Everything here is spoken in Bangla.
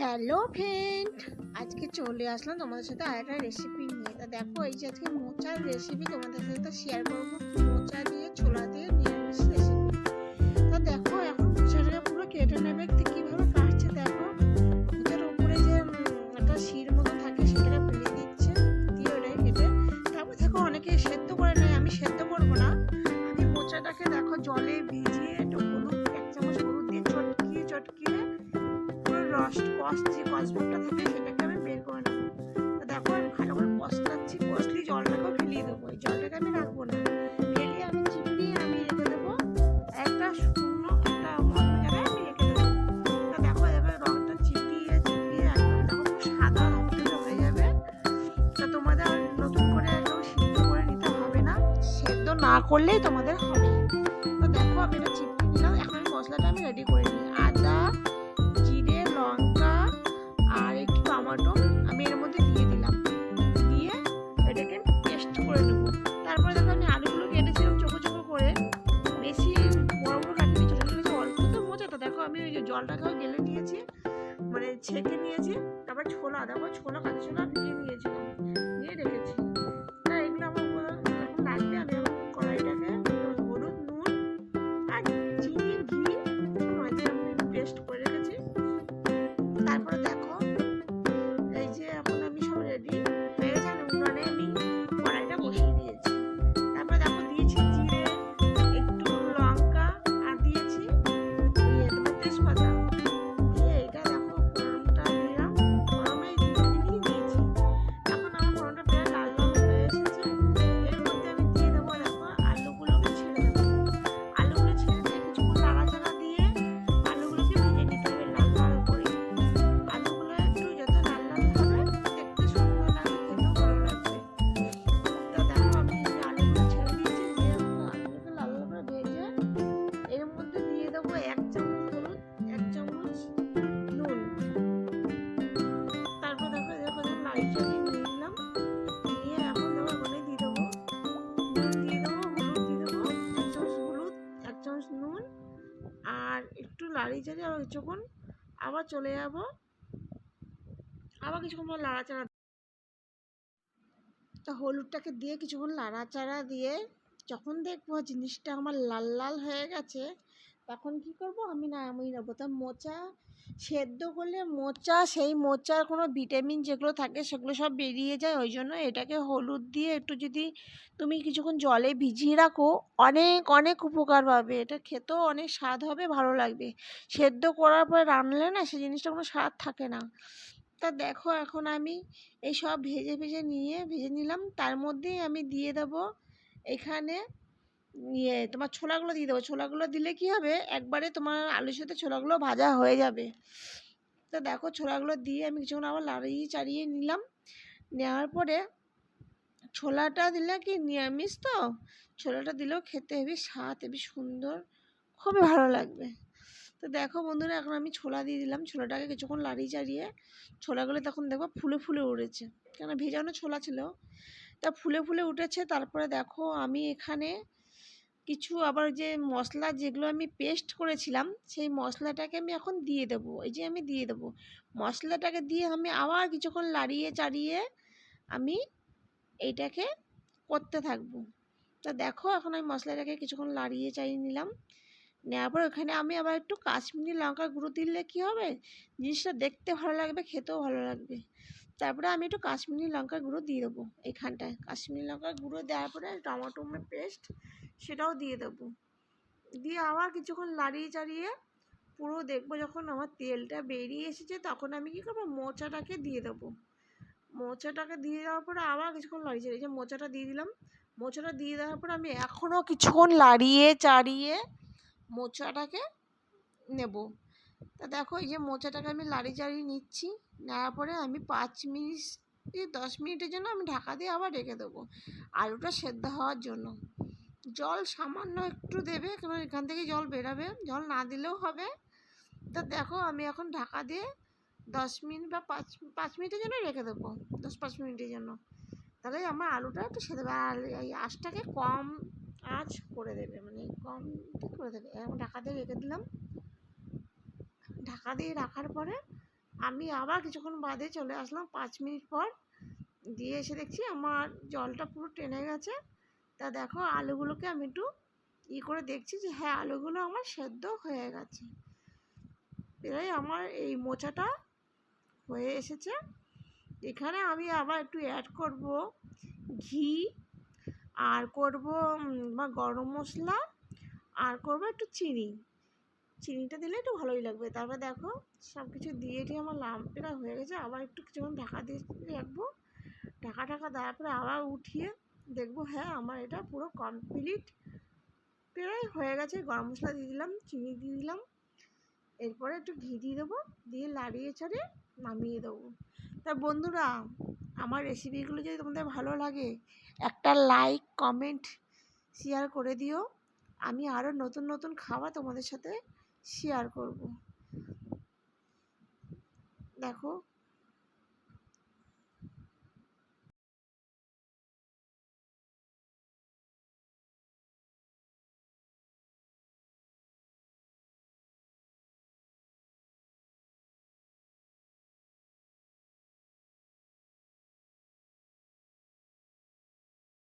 হ্যালো ফ্রেন্ড আজকে চলে আসলাম তোমাদের সাথে আরেকটা রেসিপি নিয়ে। তা দেখো, এই যে আজকে মোচার রেসিপি তোমাদের সাথে তো শেয়ার করব। মোচা দিয়ে, ছোলা দিয়ে নিরামিষ রেসিপি তা দেখো, এখন মোচাটাকে পুরো কেটে নেবে। কীভাবে কাটছে দেখো। মোচার উপরে যে একটা শির মতো থাকে সেটা ফেলে দিচ্ছে, দিয়ে কেটে। তারপর দেখো, অনেকে সেদ্ধ করে নেয়, আমি সেদ্ধ করব না। আমি মোচাটাকে দেখো, জলে ভিজিয়ে দেবো। এই জলটাকে আমি রাখব না। আমি আমি রেখে দেবো। একটা শূন্য একটা হয়ে যাবে। নতুন করে একদম সিদ্ধ করে নিতে হবে না। না করলেই তোমাদের হবে। তো দেখো, আমি এটা চিপিয়ে নিলাম। এখন আমি মশলাটা আমি রেডি করে আমি ওই জলটাকেও গেলে নিয়েছি মানে ছেঁকে নিয়েছি, তারপর ছোলা, দেখো ছোলা কাঁচা ছোলা ভিজিয়ে নিয়েছিলাম একটু যাবে আবার কিছুক্ষণ, আবার চলে যাব। আবার কিছুক্ষণ পর লাড়াচাড়া তা হলুদটাকে দিয়ে কিছুক্ষণ লাড়াচাড়া দিয়ে যখন দেখব জিনিসটা আমার লাল লাল হয়ে গেছে, তখন কি করব? আমি না আমি নেব। তা মোচা সেদ্ধ করলে মোচা, সেই মোচার কোনো ভিটামিন যেগুলো থাকে সেগুলো সব বেরিয়ে যায়। ওই জন্য এটাকে হলুদ দিয়ে একটু যদি তুমি কিছুক্ষণ জলে ভিজিয়ে রাখো, অনেক অনেক উপকার পাবে। এটা খেতেও অনেক স্বাদ হবে, ভালো লাগবে। সেদ্ধ করার পরে রান্নলে না সেই জিনিসটা কোনো স্বাদ থাকে না। তা দেখো এখন আমি এই সব ভেজে ভেজে নিয়ে, ভেজে নিলাম। তার মধ্যেই আমি দিয়ে দেবো এখানে ইয়ে তোমার ছোলাগুলো দিয়ে দেবো। ছোলাগুলো দিলে কি হবে? একবারে তোমার আলুর সাথে ছোলাগুলো ভাজা হয়ে যাবে। তো দেখো, ছোলাগুলো দিয়ে আমি কিছুক্ষণ আবার লাড়িয়ে চাড়িয়ে নিলাম। নেওয়ার পরে ছোলাটা দিলে কি, নিরামিষ তো? ছোলাটা দিলেও খেতে হেবি স্বাদ, হেবি সুন্দর, খুবই ভালো লাগবে। তো দেখো বন্ধুরা, এখন আমি ছোলা দিয়ে দিলাম। ছোলাটাকে কিছুক্ষণ লাড়িয়ে চাড়িয়ে ছোলাগুলো তখন দেখো ফুলে ফুলে উঠেছে কেন, ভেজানো ছোলা ছিল। তা ফুলে ফুলে উঠেছে। তারপরে দেখো আমি এখানে কিছু আবার যে মশলা যেগুলো আমি পেস্ট করেছিলাম, সেই মশলাটাকে আমি এখন দিয়ে দেবো। এই যে আমি দিয়ে দেবো। মশলাটাকে দিয়ে আমি আবার কিছুক্ষণ লাড়িয়ে চাড়িয়ে আমি এইটাকে করতে থাকব। তা দেখো, এখন আমি মশলাটাকে কিছুক্ষণ লাড়িয়ে চাড়িয়ে নিলাম। নেওয়ার পর ওখানে আমি আবার একটু কাশ্মীরি লঙ্কার গুঁড়ো দিলে কী হবে? জিনিসটা দেখতে ভালো লাগবে, খেতেও ভালো লাগবে। তারপরে আমি একটু কাশ্মীরি লঙ্কার গুঁড়ো দিয়ে দেবো এখানটায়। কাশ্মীরি লঙ্কার গুঁড়ো দেওয়ার পরে টমেটো পেস্ট সেটাও দিয়ে দেবো। দিয়ে আবার কিছুক্ষণ লাড়িয়ে চাড়িয়ে পুরো দেখব যখন আমার তেলটা বেরিয়ে এসেছে তখন আমি কী করব, মোচাটাকে দিয়ে দেবো। মোচাটাকে দিয়ে দেওয়ার পরে আবার কিছুক্ষণ লাড়িয়ে চাড়িয়ে যে মোচাটা দিয়ে দিলাম। মোচাটা দিয়ে দেওয়ার পরে আমি এখনও কিছুক্ষণ লাড়িয়ে চাড়িয়ে মোচাটাকে নেব। তা দেখো এই যে মোচাটাকে আমি লাড়িয়ে চাড়িয়ে নিচ্ছি। নেওয়ার পরে আমি পাঁচ মিনিট দশ মিনিটের জন্য আমি ঢাকা দিয়ে আবার রেখে দেবো আলুটা সেদ্ধ হওয়ার জন্য। জল সামান্য একটু দেবে কারণ এখান থেকে জল বেরাবে, জল না দিলেও হবে। তা দেখো আমি এখন ঢাকা দিয়ে দশ মিনিট বা পাঁচ পাঁচ মিনিটের জন্য রেখে দেবো, দশ পাঁচ মিনিটের জন্য। তাহলে আমার আলুটা একটু সেদ্ধ আর এই আঁচটাকে কম আঁচ করে দেবে মানে কম করে দেবে। ঢাকা দিয়ে রেখে দিলাম। ঢাকা দিয়ে রাখার পরে আমি আবার কিছুক্ষণ বাদে চলে আসলাম। পাঁচ মিনিট পর দিয়ে এসে দেখছি আমার জলটা পুরো টেনে গেছে। তা দেখো আলুগুলোকে আমি একটু ই করে দেখছি যে হ্যাঁ আলুগুলো আমার সেদ্ধ হয়ে গেছে। এরাই আমার এই মোচাটা হয়ে এসেছে। এখানে আমি আবার একটু অ্যাড করব ঘি, আর করব বা গরম মশলা, আর করব একটু চিনি। চিনিটা দিলে একটু ভালোই লাগবে। তারপর দেখো সব কিছু দিয়ে দিয়ে আমার লাম্পেরা হয়ে গেছে। আবার একটু কিছুক্ষণ ঢাকা দিয়ে রাখব। ঢাকা ঢাকা দেওয়ার পরে আবার উঠিয়ে দেখব হ্যাঁ আমার এটা পুরো কমপ্লিট প্রায় হয়ে গেছে। গরম মশলা দিয়ে দিলাম, চিনি দিয়ে দিলাম। এরপরে একটু ঘি দিয়ে দেবো, দিয়ে লাড়িয়ে ছাড়িয়ে নামিয়ে দেবো। তা বন্ধুরা, আমার রেসিপিগুলো যদি তোমাদের ভালো লাগে, একটা লাইক কমেন্ট শেয়ার করে দিও। আমি আরও নতুন নতুন খাবার তোমাদের সাথে শেয়ার করব। দেখো